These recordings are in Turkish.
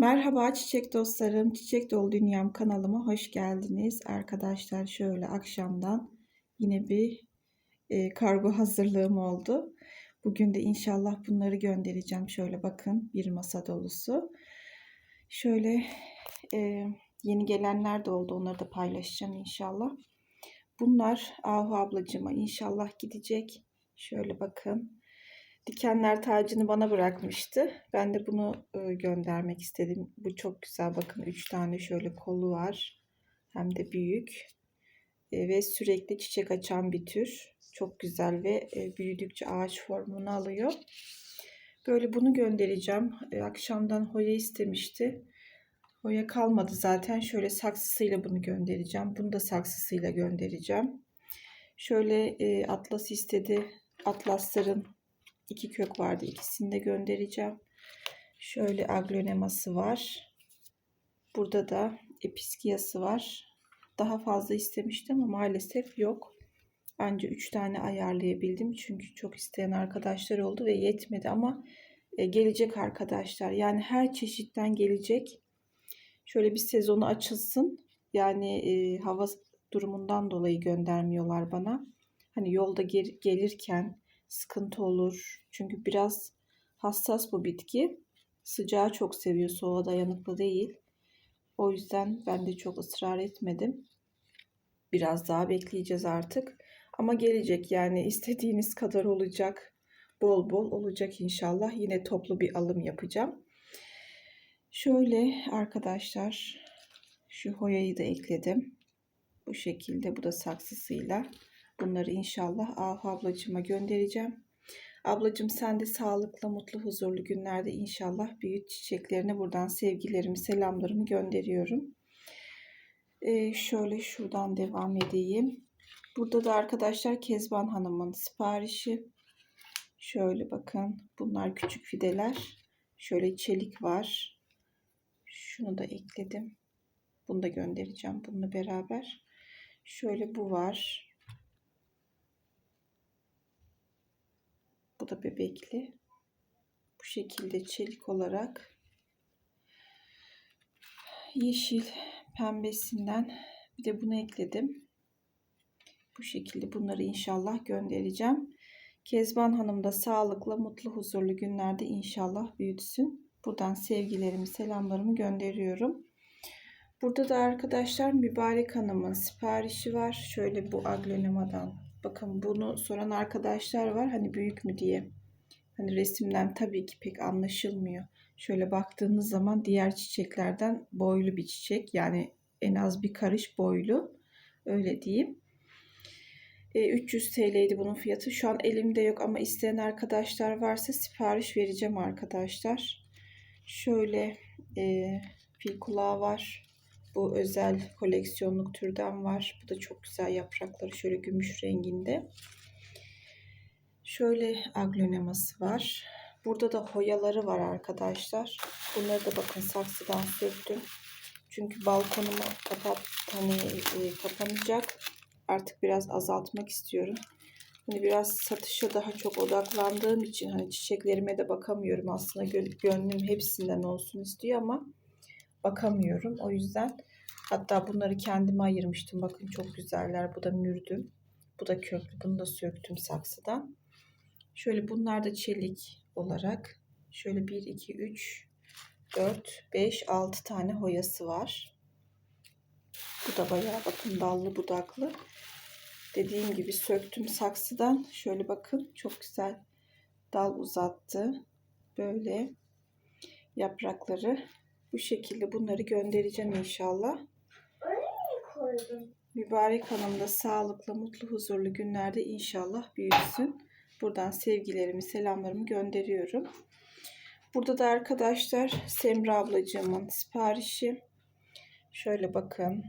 Merhaba çiçek dostlarım, Çiçek Dolu Dünyam kanalıma hoş geldiniz. Arkadaşlar şöyle akşamdan yine bir e, kargo hazırlığım oldu. Bugün de inşallah bunları göndereceğim. Şöyle bakın bir masa dolusu. Şöyle e, yeni gelenler de oldu. Onları da paylaşacağım inşallah. Bunlar Ahu ablacığıma inşallah gidecek. Şöyle bakın. Dikenler tacını bana bırakmıştı. Ben de bunu e, göndermek istedim. Bu çok güzel. Bakın 3 tane şöyle kolu var. Hem de büyük. E, ve sürekli çiçek açan bir tür. Çok güzel ve e, büyüdükçe ağaç formunu alıyor. Böyle bunu göndereceğim. Akşamdan Hoya istemişti. Hoya kalmadı zaten. Şöyle saksısıyla bunu göndereceğim. Bunu da saksısıyla göndereceğim. Şöyle atlas istedi. Atlasların iki kök vardı. İkisini de göndereceğim. Şöyle agloneması var. Burada da episkiyası var. Daha fazla istemiştim ama maalesef yok. Anca 3 tane ayarlayabildim. Çünkü çok isteyen arkadaşlar oldu ve yetmedi ama e, gelecek arkadaşlar. Yani her çeşitten gelecek. Şöyle bir sezonu açılsın. Yani e, hava durumundan dolayı göndermiyorlar bana. Hani yolda gel gelirken sıkıntı olur. Çünkü biraz hassas bu bitki. Sıcağı çok seviyor, soğuğa dayanıklı değil. O yüzden ben de çok ısrar etmedim. Biraz daha bekleyeceğiz artık. Ama gelecek yani istediğiniz kadar olacak. Bol bol olacak inşallah. Yine toplu bir alım yapacağım. Şöyle arkadaşlar şu hoyayı da ekledim. Bu şekilde bu da saksısıyla. Bunları inşallah Ahu ablacığıma göndereceğim. Ablacığım sen de sağlıklı, mutlu, huzurlu günlerde inşallah büyük çiçeklerine buradan sevgilerimi, selamlarımı gönderiyorum. Ee, şöyle şuradan devam edeyim. Burada da arkadaşlar Kezban Hanım'ın siparişi. Şöyle bakın. Bunlar küçük fideler. Şöyle çelik var. Şunu da ekledim. Bunu da göndereceğim bununla beraber. Şöyle bu var. Bu da bebekli. Bu şekilde çelik olarak yeşil pembesinden bir de bunu ekledim. Bu şekilde bunları inşallah göndereceğim. Kezban Hanım da sağlıklı, mutlu, huzurlu günlerde inşallah büyütsün. Buradan sevgilerimi, selamlarımı gönderiyorum. Burada da arkadaşlar Mübarek Hanım'ın siparişi var. Şöyle bu aglonemadan Bakın bunu soran arkadaşlar var hani büyük mü diye. Hani resimden tabii ki pek anlaşılmıyor. Şöyle baktığınız zaman diğer çiçeklerden boylu bir çiçek. Yani en az bir karış boylu. Öyle diyeyim. E, 300 TL'ydi bunun fiyatı. Şu an elimde yok ama isteyen arkadaşlar varsa sipariş vereceğim arkadaşlar. Şöyle e, fil kulağı var. Bu özel koleksiyonluk türden var. Bu da çok güzel yaprakları şöyle gümüş renginde. Şöyle agloneması var. Burada da hoyaları var arkadaşlar. Bunları da bakın saksıdan söktüm. Çünkü balkonumu kapat hani e, kapanacak. Artık biraz azaltmak istiyorum. Hani biraz satışa daha çok odaklandığım için hani çiçeklerime de bakamıyorum. Aslında gönlüm hepsinden olsun istiyor ama bakamıyorum. O yüzden hatta bunları kendime ayırmıştım. Bakın çok güzeller. Bu da mürdüm. Bu da köklü. Bunu da söktüm saksıdan. Şöyle bunlar da çelik olarak. Şöyle 1, 2, 3, 4, 5, 6 tane hoyası var. Bu da bayağı bakın dallı budaklı. Dediğim gibi söktüm saksıdan. Şöyle bakın çok güzel dal uzattı. Böyle yaprakları bu şekilde bunları göndereceğim inşallah. Mübarek Hanım da sağlıklı, mutlu, huzurlu günlerde inşallah büyüsün. Buradan sevgilerimi, selamlarımı gönderiyorum. Burada da arkadaşlar Semra ablacığımın siparişi. Şöyle bakın.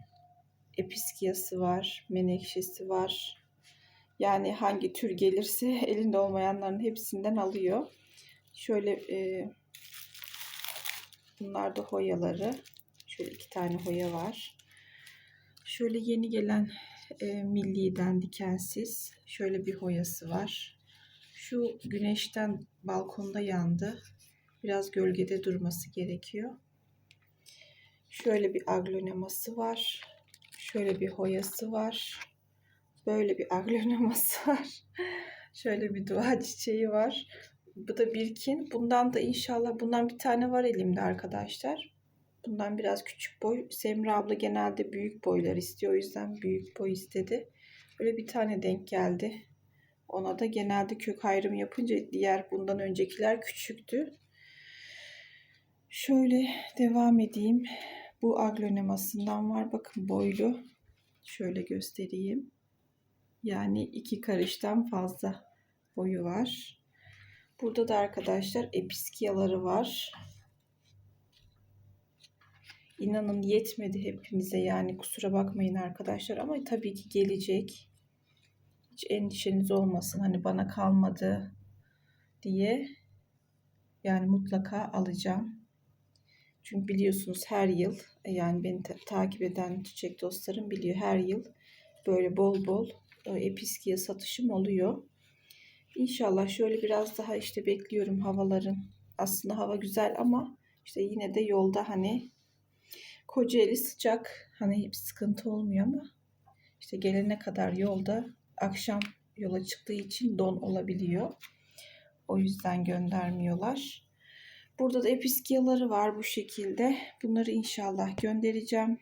Episkiyası var, menekşesi var. Yani hangi tür gelirse elinde olmayanların hepsinden alıyor. Şöyle e, Bunlar da hoyaları. Şöyle iki tane hoya var. Şöyle yeni gelen e, milliden dikensiz. Şöyle bir hoyası var. Şu güneşten balkonda yandı. Biraz gölgede durması gerekiyor. Şöyle bir agloneması var. Şöyle bir hoyası var. Böyle bir agloneması var. Şöyle bir dua çiçeği var. Bu da birkin. Bundan da inşallah bundan bir tane var elimde arkadaşlar. Bundan biraz küçük boy. Semra abla genelde büyük boylar istiyor. O yüzden büyük boy istedi. Böyle bir tane denk geldi. Ona da genelde kök ayrımı yapınca diğer bundan öncekiler küçüktü. Şöyle devam edeyim. Bu aglonemasından var. Bakın boylu. Şöyle göstereyim. Yani iki karıştan fazla boyu var. Burada da arkadaşlar episkiyaları var. İnanın yetmedi hepinize yani kusura bakmayın arkadaşlar ama tabii ki gelecek. Hiç endişeniz olmasın hani bana kalmadı diye. Yani mutlaka alacağım. Çünkü biliyorsunuz her yıl yani beni ta- takip eden çiçek dostlarım biliyor her yıl böyle bol bol e, episkiye satışım oluyor. İnşallah şöyle biraz daha işte bekliyorum havaların. Aslında hava güzel ama işte yine de yolda hani Kocaeli sıcak. Hani hiç sıkıntı olmuyor ama işte gelene kadar yolda akşam yola çıktığı için don olabiliyor. O yüzden göndermiyorlar. Burada da episkiyaları var bu şekilde. Bunları inşallah göndereceğim.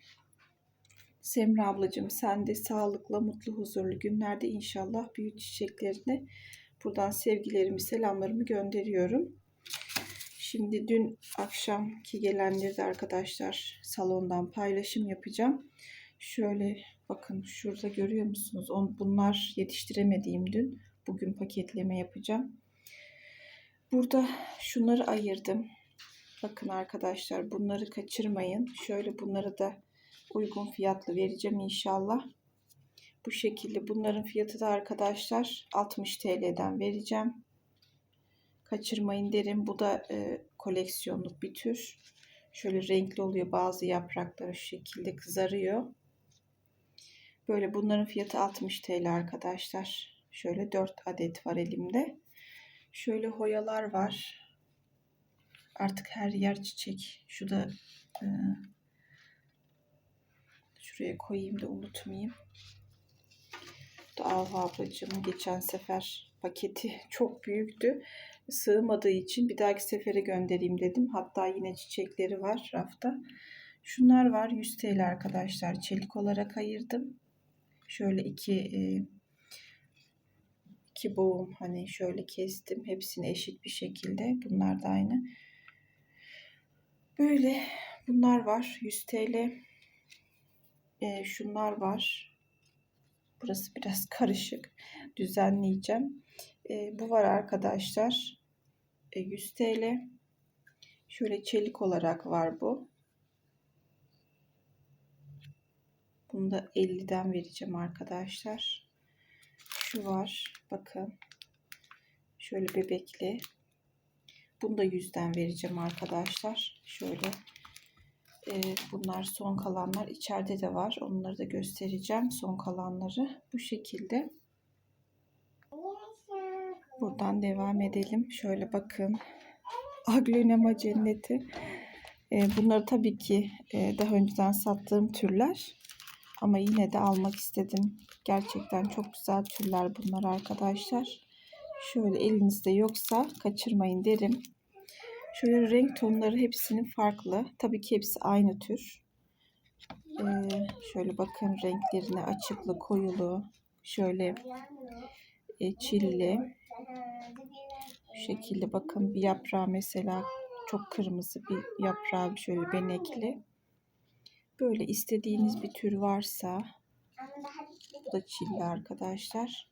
Semra ablacığım sen de sağlıkla, mutlu, huzurlu günlerde inşallah büyük çiçeklerini buradan sevgilerimi, selamlarımı gönderiyorum. Şimdi dün akşamki gelenleri de arkadaşlar salondan paylaşım yapacağım. Şöyle bakın şurada görüyor musunuz? On, bunlar yetiştiremediğim dün. Bugün paketleme yapacağım. Burada şunları ayırdım. Bakın arkadaşlar bunları kaçırmayın. Şöyle bunları da uygun fiyatlı vereceğim inşallah. Bu şekilde bunların fiyatı da arkadaşlar 60 TL'den vereceğim. Kaçırmayın derim. Bu da e, koleksiyonluk bir tür. Şöyle renkli oluyor. Bazı yaprakları şu şekilde kızarıyor. Böyle bunların fiyatı 60 TL arkadaşlar. Şöyle 4 adet var elimde. Şöyle hoyalar var. Artık her yer çiçek. Şu da e, şuraya koyayım da unutmayayım. Bu da Alva ablacığımın geçen sefer paketi çok büyüktü. Sığmadığı için bir dahaki sefere göndereyim dedim. Hatta yine çiçekleri var rafta. Şunlar var 100 TL arkadaşlar. Çelik olarak ayırdım. Şöyle iki e, iki boğum hani şöyle kestim. Hepsini eşit bir şekilde. Bunlar da aynı. Böyle bunlar var 100 TL. E, şunlar var. Burası biraz karışık. Düzenleyeceğim. E, bu var arkadaşlar. E, 100 TL. Şöyle çelik olarak var bu. Bunu da 50'den vereceğim arkadaşlar. Şu var. Bakın. Şöyle bebekli. Bunu da 100'den vereceğim arkadaşlar. Şöyle. E, bunlar son kalanlar. içeride de var. Onları da göstereceğim. Son kalanları. Bu şekilde. Buradan devam edelim. Şöyle bakın. Aglonema cenneti. E, bunları tabii ki e, daha önceden sattığım türler. Ama yine de almak istedim. Gerçekten çok güzel türler bunlar arkadaşlar. Şöyle elinizde yoksa kaçırmayın derim. Şöyle renk tonları hepsinin farklı. Tabii ki hepsi aynı tür. Ee, şöyle bakın renklerine açıklı, koyulu. Şöyle e, çilli. Bu şekilde bakın bir yaprağı mesela çok kırmızı bir yaprağı şöyle benekli. Böyle istediğiniz bir tür varsa bu da çilli arkadaşlar.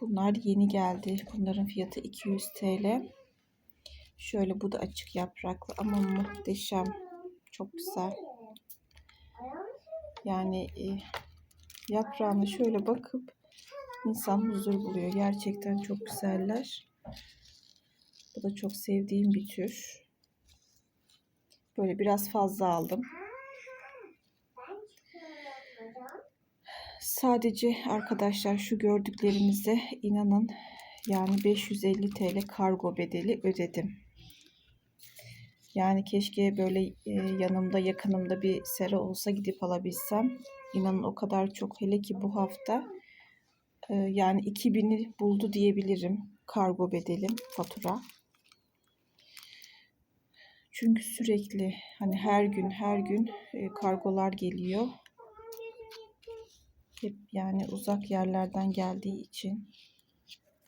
Bunlar yeni geldi. Bunların fiyatı 200 TL. Şöyle bu da açık yapraklı ama muhteşem. Çok güzel. Yani e, yaprağına şöyle bakıp insan huzur buluyor. Gerçekten çok güzeller. Bu da çok sevdiğim bir tür. Böyle biraz fazla aldım. Sadece arkadaşlar şu gördüklerinize inanın yani 550 TL kargo bedeli ödedim. Yani keşke böyle e, yanımda yakınımda bir sera olsa gidip alabilsem. İnanın o kadar çok hele ki bu hafta e, yani 2000'i buldu diyebilirim kargo bedelim fatura. Çünkü sürekli hani her gün her gün e, kargolar geliyor. Hep yani uzak yerlerden geldiği için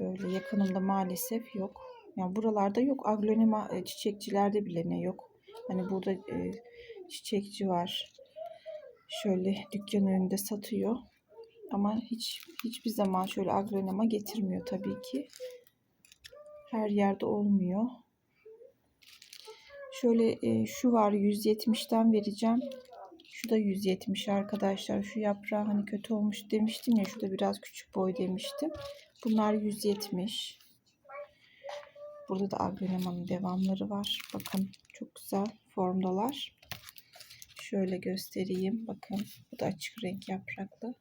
böyle yakınımda maalesef yok. Yani buralarda yok. Aglonema e, çiçekçilerde bile ne yok. Hani burada e, çiçekçi var. Şöyle dükkan önünde satıyor. Ama hiç hiçbir zaman şöyle aglonema getirmiyor tabii ki. Her yerde olmuyor. Şöyle e, şu var 170'ten vereceğim. Şu da 170 arkadaşlar. Şu yaprağı hani kötü olmuş demiştim ya. Şu da biraz küçük boy demiştim. Bunlar 170. Burada da agrilemanın devamları var. Bakın çok güzel formdalar. Şöyle göstereyim. Bakın bu da açık renk yapraklı.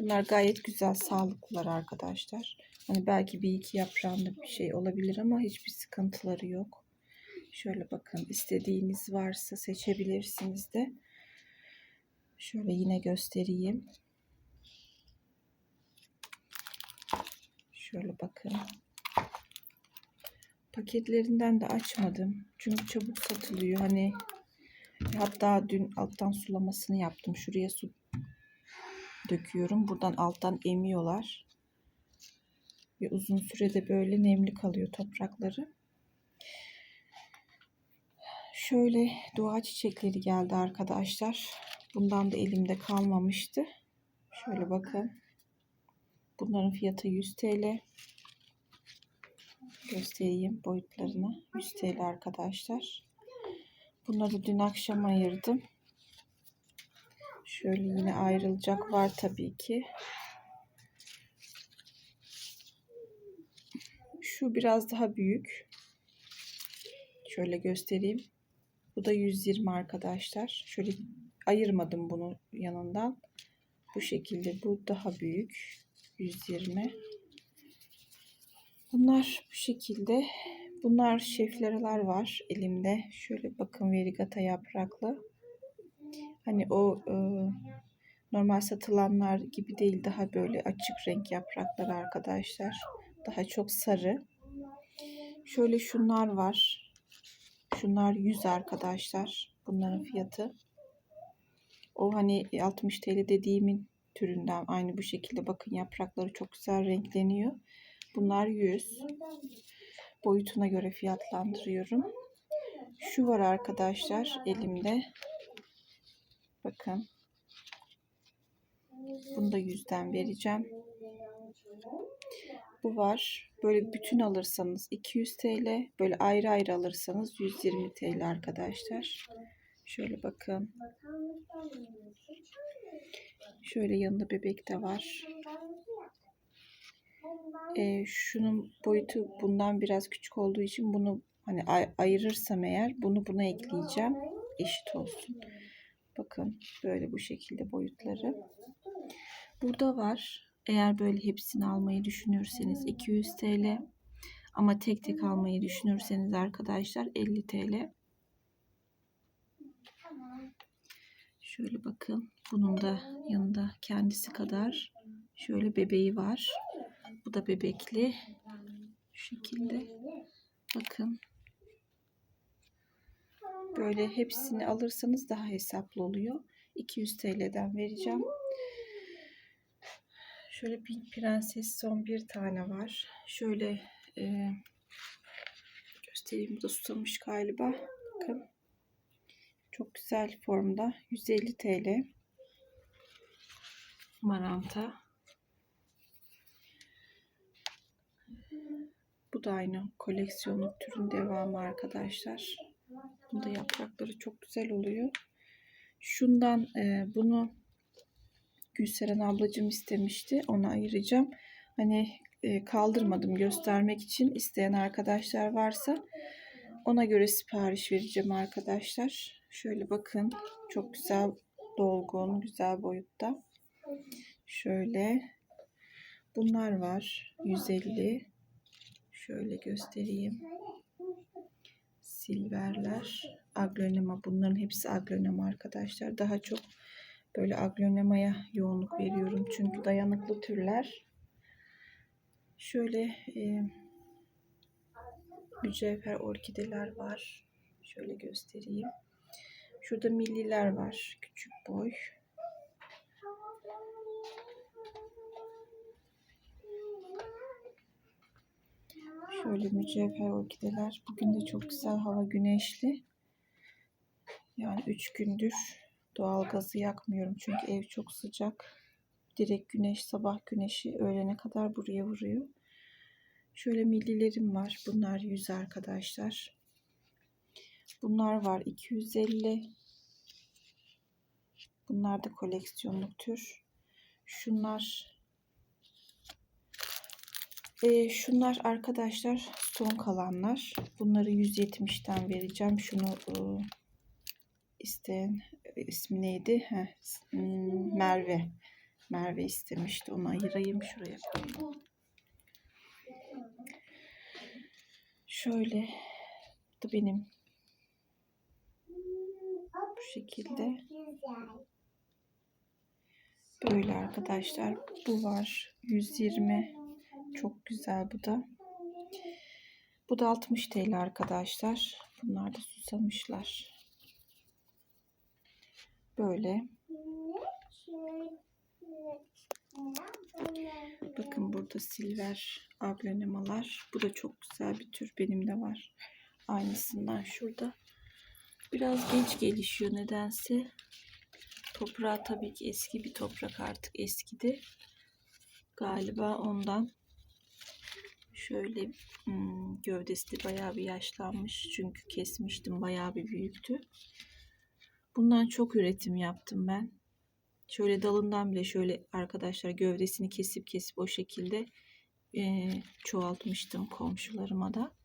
Bunlar gayet güzel sağlıklılar arkadaşlar. Hani belki bir iki yaprağında bir şey olabilir ama hiçbir sıkıntıları yok. Şöyle bakın istediğiniz varsa seçebilirsiniz de. Şöyle yine göstereyim. Şöyle bakın. Paketlerinden de açmadım. Çünkü çabuk satılıyor. Hani hatta dün alttan sulamasını yaptım. Şuraya su döküyorum. Buradan alttan emiyorlar. Ve uzun sürede böyle nemli kalıyor toprakları. Şöyle doğa çiçekleri geldi arkadaşlar. Bundan da elimde kalmamıştı. Şöyle bakın. Bunların fiyatı 100 TL. Göstereyim boyutlarını. 100 TL arkadaşlar. Bunları dün akşam ayırdım. Şöyle yine ayrılacak var tabii ki. Şu biraz daha büyük. Şöyle göstereyim. Bu da 120 arkadaşlar. Şöyle ayırmadım bunu yanından. Bu şekilde bu daha büyük. 120. Bunlar bu şekilde. Bunlar şeflereler var elimde. Şöyle bakın verigata yapraklı. Hani o e, normal satılanlar gibi değil daha böyle açık renk yapraklar arkadaşlar. Daha çok sarı. Şöyle şunlar var. Şunlar 100 arkadaşlar. Bunların fiyatı. O hani 60 TL dediğimin türünden aynı bu şekilde bakın yaprakları çok güzel renkleniyor. Bunlar 100. Boyutuna göre fiyatlandırıyorum. Şu var arkadaşlar elimde. Bakın. Bunu da 100'den vereceğim. Bu var. Böyle bütün alırsanız 200 TL. Böyle ayrı ayrı alırsanız 120 TL arkadaşlar. Şöyle bakın. Şöyle yanında bebek de var. Ee, şunun boyutu bundan biraz küçük olduğu için bunu hani ay ayırırsam eğer bunu buna ekleyeceğim. Eşit olsun. Bakın böyle bu şekilde boyutları. Burada var. Eğer böyle hepsini almayı düşünürseniz 200 TL. Ama tek tek almayı düşünürseniz arkadaşlar 50 TL. Şöyle bakın. Bunun da yanında kendisi kadar şöyle bebeği var. Bu da bebekli. Şu şekilde. Bakın. Böyle hepsini alırsanız daha hesaplı oluyor. 200 TL'den vereceğim. Şöyle Pink Prenses son bir tane var. Şöyle e, göstereyim. Bu da susamış galiba. Bakın. Çok güzel formda. 150 TL. Maranta. Bu da aynı koleksiyonluk türün devamı arkadaşlar. Bunda yaprakları çok güzel oluyor. Şundan e, bunu Gülseren ablacığım istemişti. Onu ayıracağım. Hani e, kaldırmadım göstermek için isteyen arkadaşlar varsa ona göre sipariş vereceğim arkadaşlar. Şöyle bakın. Çok güzel dolgun, güzel boyutta. Şöyle. Bunlar var. 150. Şöyle göstereyim. silverler, aglonema. Bunların hepsi aglonema arkadaşlar. Daha çok böyle aglonemaya yoğunluk veriyorum. Çünkü dayanıklı türler. Şöyle e, mücevher orkideler var. Şöyle göstereyim. Şurada milliler var. Küçük boy. Şöyle mücevher orkideler. Bugün de çok güzel hava güneşli. Yani 3 gündür doğal gazı yakmıyorum. Çünkü ev çok sıcak. Direkt güneş, sabah güneşi öğlene kadar buraya vuruyor. Şöyle millilerim var. Bunlar 100 arkadaşlar. Bunlar var 250. Bunlar da koleksiyonluk tür. Şunlar e, şunlar arkadaşlar son kalanlar. Bunları 170'ten vereceğim. Şunu e, isteyen ismi neydi? Heh, hmm, Merve. Merve istemişti. Onu ayırayım şuraya koyayım. Şöyle bu da benim bu şekilde. Böyle arkadaşlar bu var. 120 çok güzel bu da. Bu da 60 TL arkadaşlar. Bunlar da susamışlar. Böyle bakın burada silver aglonemalar. Bu da çok güzel bir tür. Benim de var. Aynısından şurada. Biraz geç gelişiyor nedense. Toprağı tabii ki eski bir toprak artık eskidi. Galiba ondan. Şöyle hmm, gövdesi de bayağı bir yaşlanmış. Çünkü kesmiştim. Bayağı bir büyüktü. Bundan çok üretim yaptım ben şöyle dalından bile şöyle arkadaşlar gövdesini kesip kesip o şekilde e, çoğaltmıştım komşularıma da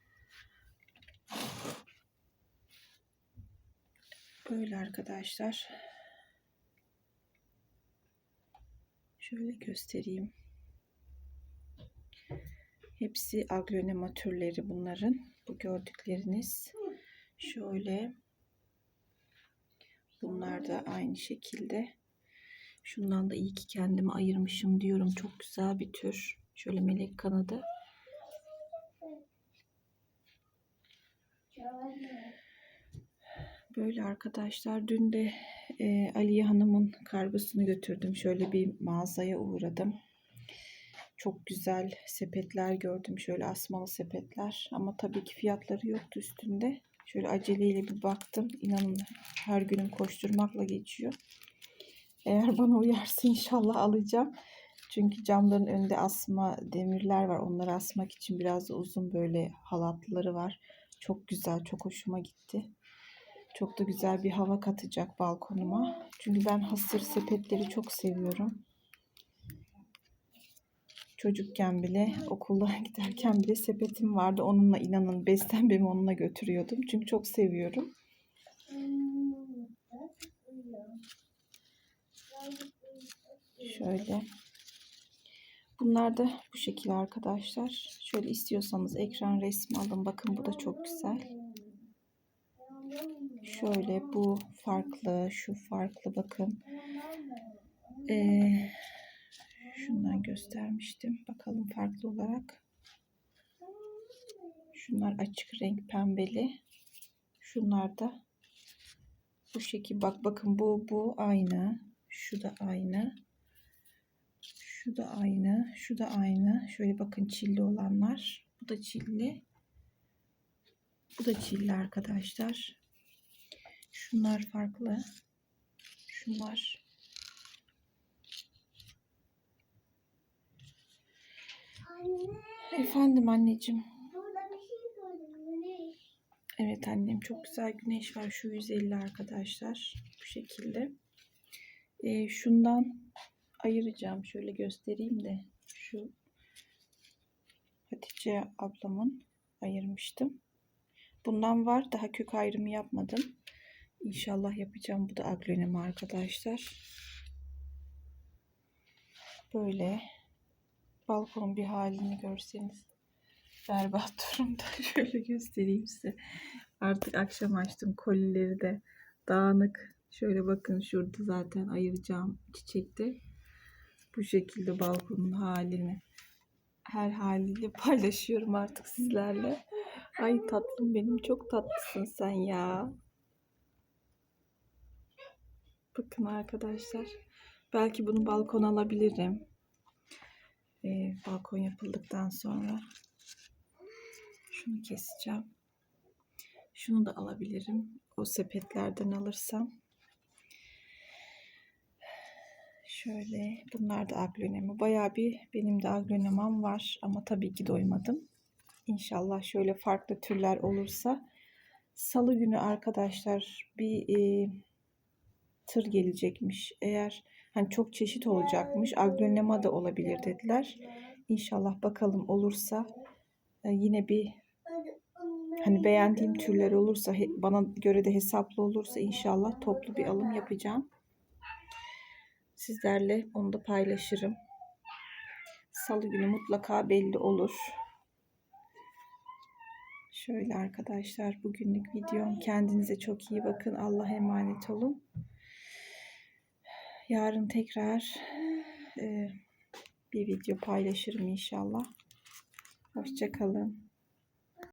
Böyle arkadaşlar. Şöyle göstereyim. Hepsi aglonema türleri bunların. Bu gördükleriniz. Şöyle. Bunlar da aynı şekilde. Şundan da iyi ki kendimi ayırmışım diyorum. Çok güzel bir tür. Şöyle melek kanadı. Böyle arkadaşlar dün de e, Aliye Hanım'ın kargosunu götürdüm. Şöyle bir mağazaya uğradım. Çok güzel sepetler gördüm. Şöyle asmalı sepetler. Ama tabii ki fiyatları yoktu üstünde. Şöyle aceleyle bir baktım. İnanın her günüm koşturmakla geçiyor. Eğer bana uyarsa inşallah alacağım. Çünkü camların önünde asma demirler var. Onları asmak için biraz uzun böyle halatları var. Çok güzel, çok hoşuma gitti. Çok da güzel bir hava katacak balkonuma. Çünkü ben hasır sepetleri çok seviyorum. Çocukken bile okulda giderken bile sepetim vardı. Onunla inanın beslenmemi onunla götürüyordum. Çünkü çok seviyorum. Şöyle. Bunlar da bu şekilde arkadaşlar. Şöyle istiyorsanız ekran resmi alın. Bakın bu da çok güzel. Şöyle bu farklı, şu farklı bakın. Ee, şundan göstermiştim. Bakalım farklı olarak. Şunlar açık renk pembeli. Şunlar da bu şekil. Bak bakın bu bu aynı. Şu da aynı. Şu da aynı. Şu da aynı. Şöyle bakın çilli olanlar. Bu da çilli. Bu da çilli arkadaşlar. Şunlar farklı. Şunlar. Anne, Efendim anneciğim. şey. Evet annem çok güzel güneş var. Şu 150 arkadaşlar. Bu şekilde. Ee, şundan ayıracağım. Şöyle göstereyim de. Şu Hatice ablamın ayırmıştım. Bundan var. Daha kök ayrımı yapmadım. İnşallah yapacağım. Bu da aglonema arkadaşlar. Böyle balkonun bir halini görseniz berbat durumda. Şöyle göstereyim size. Artık akşam açtım kolileri de dağınık. Şöyle bakın şurada zaten ayıracağım çiçekte. Bu şekilde balkonun halini her haliyle paylaşıyorum artık sizlerle. Ay tatlım benim çok tatlısın sen ya. Bakın arkadaşlar. Belki bunu balkona alabilirim. Ee, balkon yapıldıktan sonra. Şunu keseceğim. Şunu da alabilirim. O sepetlerden alırsam. Şöyle bunlar da aglonema. Bayağı bir benim de aglonemam var ama tabii ki doymadım. İnşallah şöyle farklı türler olursa salı günü arkadaşlar bir e, tır gelecekmiş. Eğer hani çok çeşit olacakmış. Aglonema da olabilir dediler. İnşallah bakalım olursa e, yine bir hani beğendiğim türler olursa bana göre de hesaplı olursa inşallah toplu bir alım yapacağım. Sizlerle onu da paylaşırım. Salı günü mutlaka belli olur. Şöyle arkadaşlar bugünlük videom. Kendinize çok iyi bakın. Allah'a emanet olun. Yarın tekrar e, bir video paylaşırım inşallah. Hoşçakalın.